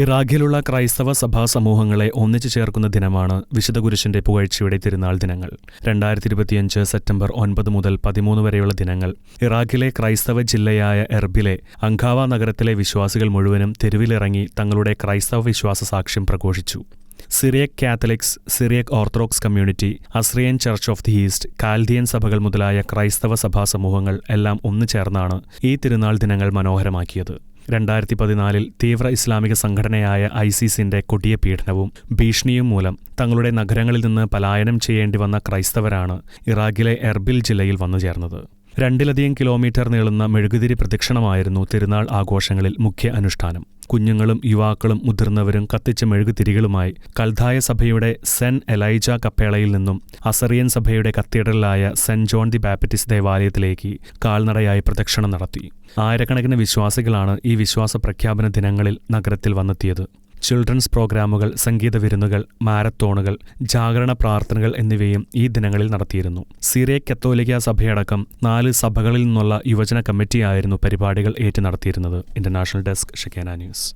ഇറാഖിലുള്ള ക്രൈസ്തവ സഭാ സമൂഹങ്ങളെ ഒന്നിച്ചു ചേർക്കുന്ന ദിനമാണ് വിശുദ്ധ കുരിശിന്റെ പുകഴ്ചയുടെ തിരുനാൾ ദിനങ്ങൾ. രണ്ടായിരത്തി ഇരുപത്തിയഞ്ച് സെപ്റ്റംബർ ഒൻപത് മുതൽ പതിമൂന്ന് വരെയുള്ള ദിനങ്ങൾ. ഇറാഖിലെ ക്രൈസ്തവ ജില്ലയായ എർബിലെ അങ്കാവ നഗരത്തിലെ വിശ്വാസികൾ മുഴുവനും തെരുവിലിറങ്ങി തങ്ങളുടെ ക്രൈസ്തവ വിശ്വാസ സാക്ഷ്യം പ്രഘോഷിച്ചു. Syriac Catholics Syriac Orthodox community Assyrian church of the east Chaldean സഭകൾ മുതലായ ക്രൈസ്തവ സഭാ സമൂഹങ്ങൾ എല്ലാം ഒന്നു ചേർന്നാണ് ഈ തിരുനാൾ ദിനങ്ങൾ മനോഹരമാക്കിയത്. രണ്ടായിരത്തി പതിനാലിൽ തീവ്ര ഇസ്ലാമിക സംഘടനയായ ഐസിസിന്റെ കൊടിയ പീഡനവും ഭീഷണിയും മൂലം തങ്ങളുടെ നഗരങ്ങളിൽ നിന്ന് പലായനം ചെയ്യേണ്ടി വന്ന ക്രൈസ്തവരാണ് ഇറാഖിലെ എർബിൽ ജില്ലയിൽ വന്നു ചേർന്നത്. രണ്ടിലധികം കിലോമീറ്റർ നീളുന്ന മെഴുകുതിരി പ്രദക്ഷിണമായിരുന്നു തിരുനാൾ ആഘോഷങ്ങളിൽ മുഖ്യ അനുഷ്ഠാനം. കുഞ്ഞുങ്ങളും യുവാക്കളും മുതിർന്നവരും കത്തിച്ച മെഴുകുതിരികളുമായി കൽധായ സഭയുടെ സെൻ എലൈജ കപ്പേളയിൽ നിന്നും അസറിയൻ സഭയുടെ കത്തീഡ്രലായ സെൻ ജോൺ ദി ബാപ്റ്റിസ് ദേവാലയത്തിലേക്ക് കാൽനടയായി പ്രദക്ഷിണം നടത്തി. ആയിരക്കണക്കിന് വിശ്വാസികളാണ് ഈ വിശ്വാസ പ്രഖ്യാപന ദിനങ്ങളിൽ നഗരത്തിൽ വന്നെത്തിയത്. ചിൽഡ്രൻസ് പ്രോഗ്രാമുകൾ സംഗീത വിരുന്നുകൾ മാരത്തോണുകൾ ജാഗരണ പ്രാർത്ഥനകൾ എന്നിവയും ഈ ദിനങ്ങളിൽ നടത്തിയിരുന്നു. സിറിയ കത്തോലിക്ക സഭയടക്കം നാല് സഭകളിൽ നിന്നുള്ള യുവജന കമ്മിറ്റിയായിരുന്നു പരിപാടികൾ ഏറ്റു നടത്തിയിരുന്നത് ഇന്റർനാഷണൽ ഡെസ്ക് ഷെക്കേന ന്യൂസ്.